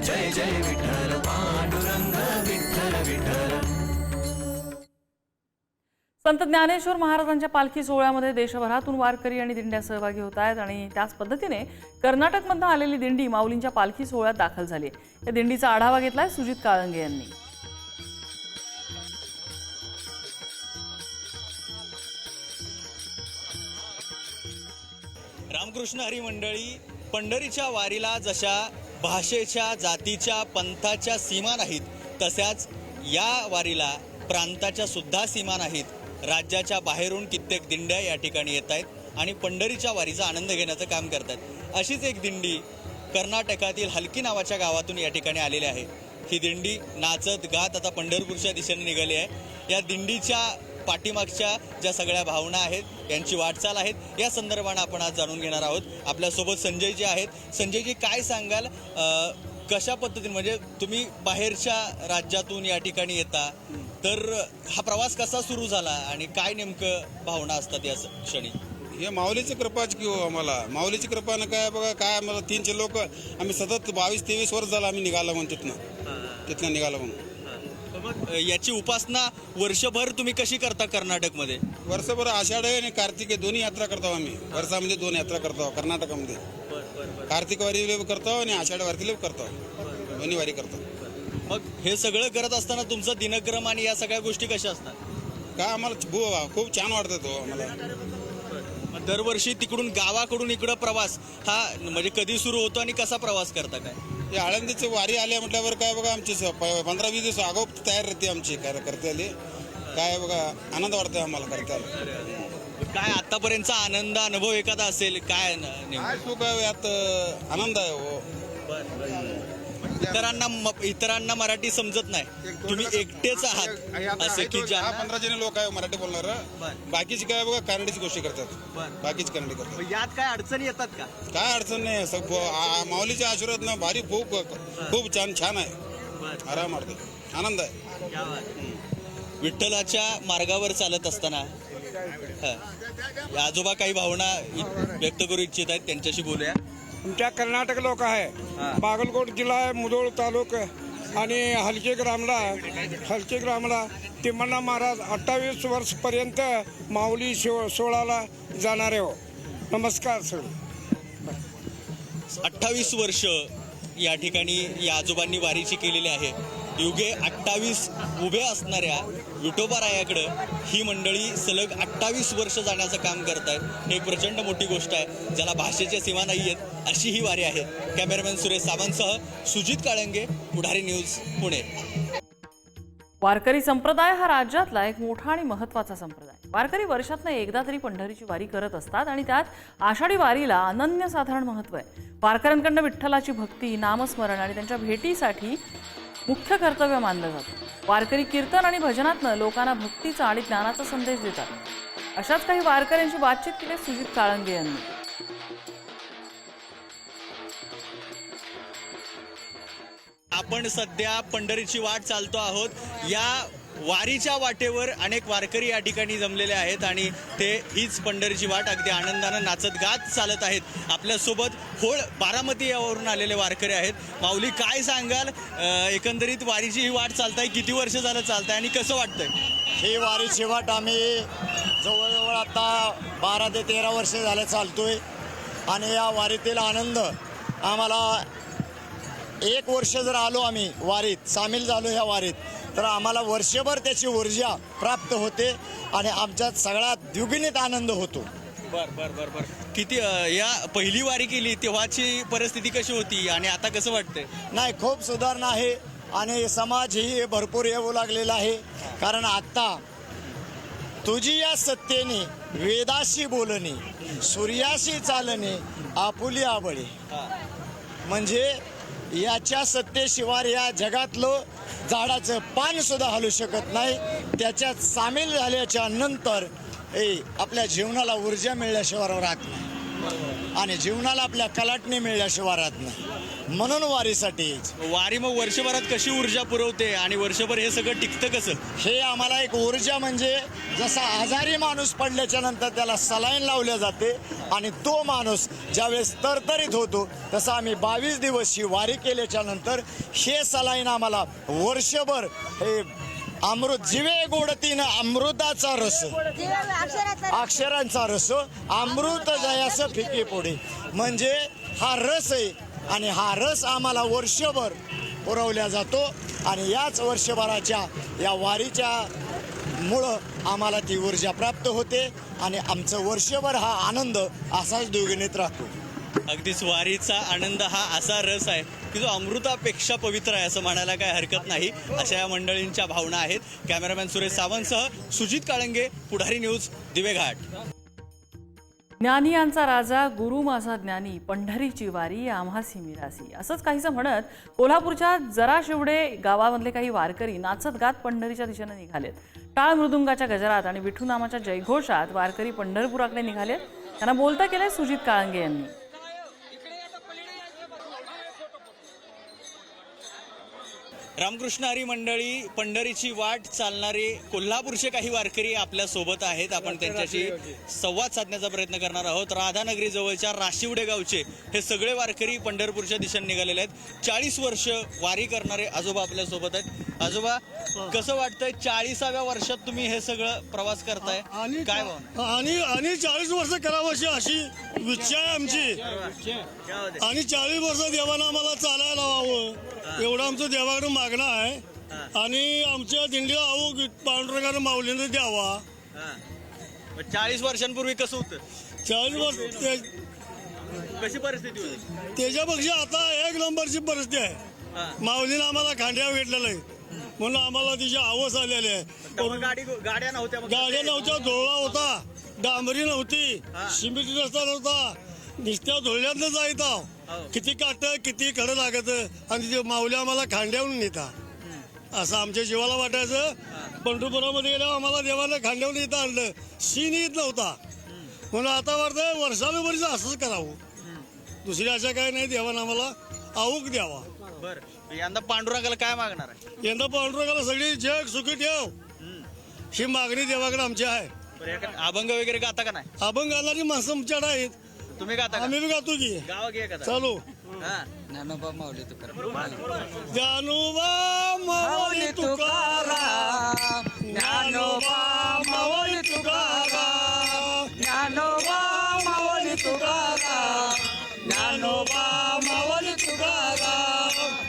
जय जय विठ्ठल पांडुरंग विठ्ठल विठ्ठल संत ज्ञानेश्वर महाराजांच्या पालखी सोहळ्यामध्ये देशभरातून वारकरी आणि दिंड्या सहभागी होत आहेत आणि त्याच पद्धतीने कर्नाटकमधनं आलेली दिंडी माऊलींच्या पालखी सोहळ्यात दाखल झाली आहे. या दिंडीचा आढावा घेतलाय सुजित काळंगे यांनी. रामकृष्ण हरी मंडळी पंढरीच्या वारीला जशा भाषेच्या जातीच्या पंथाच्या सीमा नाहीत. तशाच या वारीला प्रांताच्या सुद्धा सीमा नाहीत. राज्याच्या बाहेरून कित्येक दिंड्या या ठिकाणी येत आहेत आणि पंढरीच्या वारीचा आनंद घेण्याचं काम करतात अशीच एक दिंडी कर्नाटकातील हलकी नावाच्या गावातून या ठिकाणी आलेली आहे. ही दिंडी नाचत गात आता पंढरपूरच्या दिशेने निघाली आहे. या दिंडीच्या पाठीमागच्या ज्या सगळ्या भावना आहेत यांची वाटचाल आहेत या संदर्भानं आपण आज जाणून घेणार आहोत. आपल्यासोबत संजयजी आहेत. संजयजी काय सांगाल? कशा पद्धतीने म्हणजे तुम्ही बाहेरच्या राज्यातून या ठिकाणी येता तर हा प्रवास कसा सुरू झाला आणि काय नेमकं भावना असतात या क्षणी? हे माऊलीची कृपाच की हो आम्हाला. माऊलीची कृपानं काय बघा काय आम्हाला तीनशे लोक आम्ही सतत बावीस तेवीस वर्ष झालं आम्ही निघालो म्हणून तिथनं तिथनं निघालो म्हणून. याची उपासना वर्षभर तुम्ही कशी करता कर्नाटकमध्ये? वर्षभर आषाढ आणि कार्तिक दोन्ही यात्रा करतो आम्ही. वर्षामध्ये दोन यात्रा करतो कर्नाटकामध्ये. कार्तिक वारी करतो आणि आषाढ वारीला करतो. दोन्ही वारी करतो. मग हे सगळं करत असताना तुमचा दिनक्रम आणि या सगळ्या गोष्टी कशा असतात? काय आम्हाला भू- खूप छान वाटतं तो आम्हाला. दरवर्षी तिकडून गावाकडून इकडं प्रवास हा म्हणजे कधी सुरू होतो आणि कसा प्रवास करता काय? हे आळंदीची वारी आल्या म्हटल्यावर काय बघा आमची पंधरा वीस दिवस आगोप तयार राहते आमची काय करते आली काय बघा आनंद वाटतोय आम्हाला करता. काय आतापर्यंतचा आनंद अनुभव एखादा असेल काय न- नेमकं? काय सुख आहे यात आनंद आहे हो इतरांना इतरांना मराठी समजत नाही. तुम्ही एकटेच आहात. असे की दहा ज्या पंधरा जण लोक आहे मराठी बोलणार. बाकीची काय बघा कन्नडीची गोष्टी करतात. बाकीची कन्नडी करतात. यात काय अडचणी येतात का? काय अडचण नाही. माऊलीच्या आशीर्वाद ना भारी खूप खूप छान छान आहे. आराम आनंद आहे. विठ्ठलाच्या मार्गावर चालत असताना आजोबा काही भावना व्यक्त करू इच्छित आहेत त्यांच्याशी बोलूया. आमच्या कर्नाटक लोक आहे बागलकोट जिल्हा आहे मुधोळ तालुका आणि हलके ग्रामला हलके ग्रामला तिम्मण्णा महाराज अठ्ठावीस वर्षपर्यंत माऊली शिव सोळाला जाणारे हो. नमस्कार सर. अठ्ठावीस वर्ष या ठिकाणी या आजोबांनी वारीची केलेली आहे. युगे अठ्ठावीस उभे असणाऱ्या विठोबारायाकडं ही मंडळी सलग अठ्ठावीस वर्ष जाण्याचं काम करत आहे हे प्रचंड मोठी गोष्ट आहे. ज्याला भाषेच्या सीमा नाही आहेत अशी ही वारी आहे. कॅमेरामॅन सुरेश सावंतसह सुजित काळंगे पुढारी न्यूज पुणे. वारकरी संप्रदाय हा राज्यातला एक मोठा आणि महत्त्वाचा संप्रदाय. वारकरी वर्षातनं एकदा तरी पंढरीची वारी करत असतात आणि त्यात आषाढी वारीला अनन्यसाधारण महत्त्व आहे. वारकऱ्यांकडनं विठ्ठलाची भक्ती नामस्मरण आणि त्यांच्या भेटीसाठी मुख्य कर्तव्य मानलं जातं. वारकरी कीर्तन आणि भजनातनं लोकांना भक्तीचा आणि ज्ञानाचा संदेश देतात. अशाच काही वारकऱ्यांशी बातचीत केली सुजित काळंगे यांनी. आपण सध्या पंढरीची वाट चालतो आहोत. या वारीच्या वाटेवर अनेक वारकरी या ठिकाणी जमलेले आहेत आणि ते हीच पंढरीची वाट अगदी आनंदानं नाचत गात चालत आहेत. आपल्यासोबत होळ बारामती यावरून आलेले वारकरी आहेत. माऊली काय सांगाल? एकंदरीत वारीची ही वाट चालताय किती वर्ष झालं चालताय आणि कसं वाटतंय? ही वारीची वाट आम्ही जवळजवळ आता बारा ते तेरा वर्ष झालं चालतोय. आणि या वारीतील आनंद आम्हाला एक वर्ष जर आलो आम्ही वारीत सामील झालो ह्या वारीत तर आम्हाला वर्षभर त्याची ऊर्जा प्राप्त होते आणि आमच्यात सगळ्यात द्विगुणित आनंद होतो. बर बर बर बर. किती अं, या पहिली वारी केली तेव्हाची परिस्थिती कशी होती आणि आता कसं वाटतंय? नाही खूप सुधारणा आहे आणि समाजही भरपूर येऊ लागलेला आहे. कारण आत्ता तुझी या सत्तेने वेदाशी बोलणे सूर्याशी चालणे आपुली आवळे म्हणजे याच्या सत्तेशिवाय या जगातलं झाडाचं पान सुद्धा हलू शकत नाही. त्याच्यात सामील झाल्याच्यानंतर ए आपल्या जीवनाला ऊर्जा मिळल्याशिवाय राहत नाही. आणि जीवनाला आपल्या कलाटणी मिळल्याशिवाय राहत नाही म्हणून वारीसाठी. वारी मग वर्षभरात कशी ऊर्जा पुरवते आणि वर्षभर हे सगळं टिकतं कसं हे आम्हाला एक ऊर्जा म्हणजे जसा आजारी माणूस पडल्याच्या नंतर त्याला सलाईन लावल्या जाते आणि तो माणूस ज्यावेळेस तरतरीत होतो तसं आम्ही बावीस दिवस ही वारी केल्याच्यानंतर हे सलाईन आम्हाला वर्षभर हे अमृत जिवे गोडतीन अमृताचा रस. अक्षरांचा रस. अमृत जयास फिके पोडे म्हणजे हा रस आहे आणि हा रस आम्हाला वर्षभर पुरवल्या जातो आणि याच वर्षभराच्या या वारीच्या मुळं आम्हाला ती ऊर्जा प्राप्त होते आणि आमचं वर्षभर हा आनंद असाच द्विगुणित राहतो. अगदीच वारीचा आनंद हा असा रस आहे. की जो अमृतापेक्षा पवित्र आहे असं म्हणायला काही हरकत नाही. अशा या मंडळींच्या भावना आहेत. कॅमेरामॅन सुरेश सावंतसह सुजित काळंगे पुढारी न्यूज दिवेघाट. ज्ञानी यांचा राजा गुरु माझा ज्ञानी पंढरीची वारी आम्हासी मिरासी असंच काहीसं म्हणत कोल्हापूरच्या जरा शिवडे गावामधले काही वारकरी नाचत गात पंढरीच्या दिशेने निघालेत. टाळ मृदुंगाच्या गजरात आणि विठू नामाच्या जयघोषात वारकरी पंढरपुराकडे निघालेत. त्यांना बोलता केलंय सुजित काळंगे यांनी. रामकृष्ण हरी मंडळी पंढरीची वाट चालणारे कोल्हापूरचे काही वारकरी आपल्यासोबत आहेत. आपण त्यांच्याशी संवाद साधण्याचा प्रयत्न करणार आहोत. राधानगरी जवळच्या राशिवडे गावचे हे सगळे वारकरी पंढरपूरच्या दिशेने निघालेले आहेत. चाळीस वर्ष वारी करणारे आजोबा आपल्यासोबत आहेत. आजोबा कसं वाटतंय चाळीसाव्या वर्षात तुम्ही हे सगळं प्रवास करताय? आणि काय भावना? आणि आणि चाळीस वर्ष करावं अशी इच्छा आहे आमची. आणि चाळीस वर्ष देवानं आम्हाला चालायला लावावं एवढं आमचं देवाकडे मागणं आहे. आणि आमच्या दिंडीला अहो पांडुरंगानं माऊलीनं द्यावा. चाळीस वर्षांपूर्वी कसं होतं? चाळीस वर्ष ते- कशी परिस्थिती होती? त्याच्यापेक्षा आता एक नंबरची परिस्थिती हा. आहे माऊलीनं आम्हाला खांड्या भेटलेलं आहे म्हणून आम्हाला तिची आवस आलेली आहे. गाडी गाड्या नव्हत्या गाड्या नव्हत्या धुळा होता. डांबरी नव्हती. सिमेंट रस्ता नव्हता. नुसत्या धुळ्यातनं जायत हो. किती काट किती कडं लागत. आणि ते माऊली आम्हाला खांड्यावरून नेता असं आमच्या जीवाला वाटायचं. पंढरपुरामध्ये गेल्यावर आम्हाला देवानं खांड्यावरून येता आणलं. सीन येत नव्हता. म्हणून आता वाटतं वर्षानुवर्ष असंच करावं. दुसरी अशा काय नाही. देवानं आम्हाला आवूक द्यावा. बर. यंदा पांडुरंगाला काय मागणार आहे? यंदा पांडुरंगाला सगळी जग सुखी ठेव. ही मागणी देवाकडे आमची आहे. बरं, एखाद अभंग वगैरे गाता का नाही? अभंग घालणारी माणसं आमच्याकडे आहेत. तुम्ही गाता का? आम्ही बी गातो की. गावा घे एखादा. चालू. हा. ज्ञानोबा मावली तुकाराम. ज्ञानोबा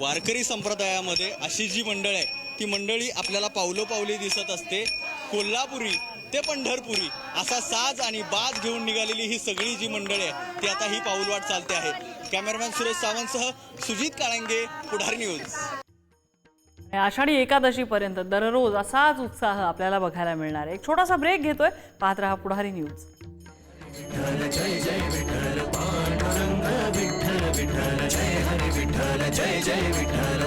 वारकरी संप्रदायामध्ये अशी जी मंडळ आहे ती मंडळी आपल्याला पावलो पावली दिसत असते. कोल्हापुरी ते पंढरपुरी असा साज आणि बाज घेऊन निघालेली ही सगळी जी मंडळी आहे ती आता ही पाऊलवाट चालते आहे. कॅमेरामॅन सुरेश सावंतसह सुजित काळंगे पुढारी न्यूज. आषाढी एकादशीपर्यंत दररोज असाच उत्साह आपल्याला बघायला मिळणार आहे. एक छोटासा ब्रेक घेतोय. पाहत रहा पुढारी न्यूज. जय जय विठ्ठल पांडुरंग विठ्ठल विठ्ठल जय हरी विठ्ठल जय जय विठ्ठल।